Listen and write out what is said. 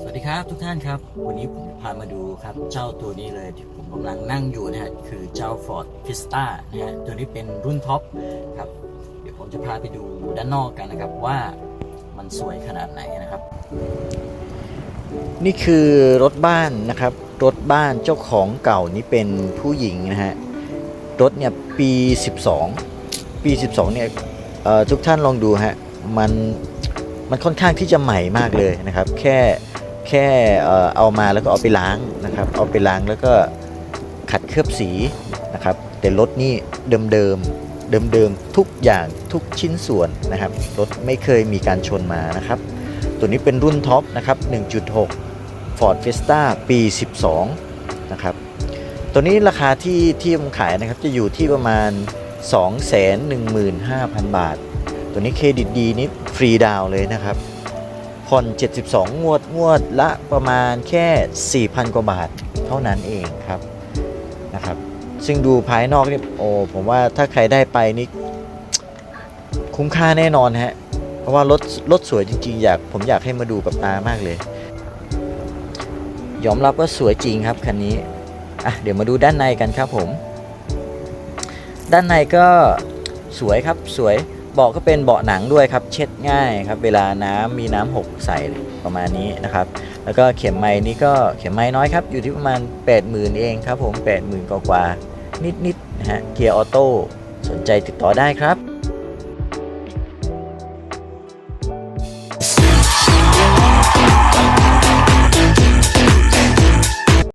สวัสดีครับทุกท่านครับ วันนี้ผมพามาดูครับเจ้าตัวนี้เลยที่ผมกำลังนั่งอยู่นะฮะคือเจ้า Ford Fiesta นะฮะตัวนี้เป็นรุ่นท็อปครับ เดี๋ยวผมจะพาไปดูด้านนอกกันนะครับว่ามันสวยขนาดไหนนะครับ นี่คือรถบ้านนะครับ รถบ้านเจ้าของเก่านี่เป็นผู้หญิงนะฮะรถเนี่ยปี 12 ปี 12เนี่ยเอ่อทุกท่านลองดูฮะมันมันค่อนข้างที่จะใหม่มากเลยนะครับ แค่ แค่เอามาแล้วก็เอาไปล้างนะครับ เอาไปล้างแล้วก็ขัดเคลือบสีนะครับ แต่รถนี่เดิมเดิมเดิมเดิมๆทุกอย่างทุกชิ้นส่วนนะครับ รถไม่เคยมีการชนมานะครับ ตัวนี้เป็นรุ่นท็อปนะครับ 1.6 Ford Fiesta ปี 12 นะครับ ตัวนี้ราคาที่ที่ผมขายนะครับจะอยู่ที่ประมาณ 215,000 บาท ตัวนี้เครดิตดีนี่ฟรีดาวเลยนะครับ ผ่อน 72 งวด งวดละประมาณแค่ 4,000 กว่าบาทเท่านั้นเองครับนะครับ ซึ่งดูภายนอกนี่โอ้ผมว่าถ้าใครได้ไปนี่คุ้มค่าแน่นอนฮะ เพราะว่ารถรถสวยจริงๆ อยากผมอยากให้มาดูกับตามากเลย ยอมรับว่าสวยจริงครับคันนี้อะเดี๋ยวมาดูด้านในกันครับผม ด้านในก็สวยครับสวย เบาะก็เป็นเบาะหนังด้วยครับ เช็ดง่ายครับ เวลาน้ำมีน้ำหกใส่ประมาณนี้นะครับ แล้วก็เข็มไม้นี่ก็เข็มไม้น้อยครับ อยู่ที่ประมาณ 80,000 เองครับผม 80,000 กว่านิดๆนะฮะเกียร์ออโต้สนใจติดต่อได้ครับ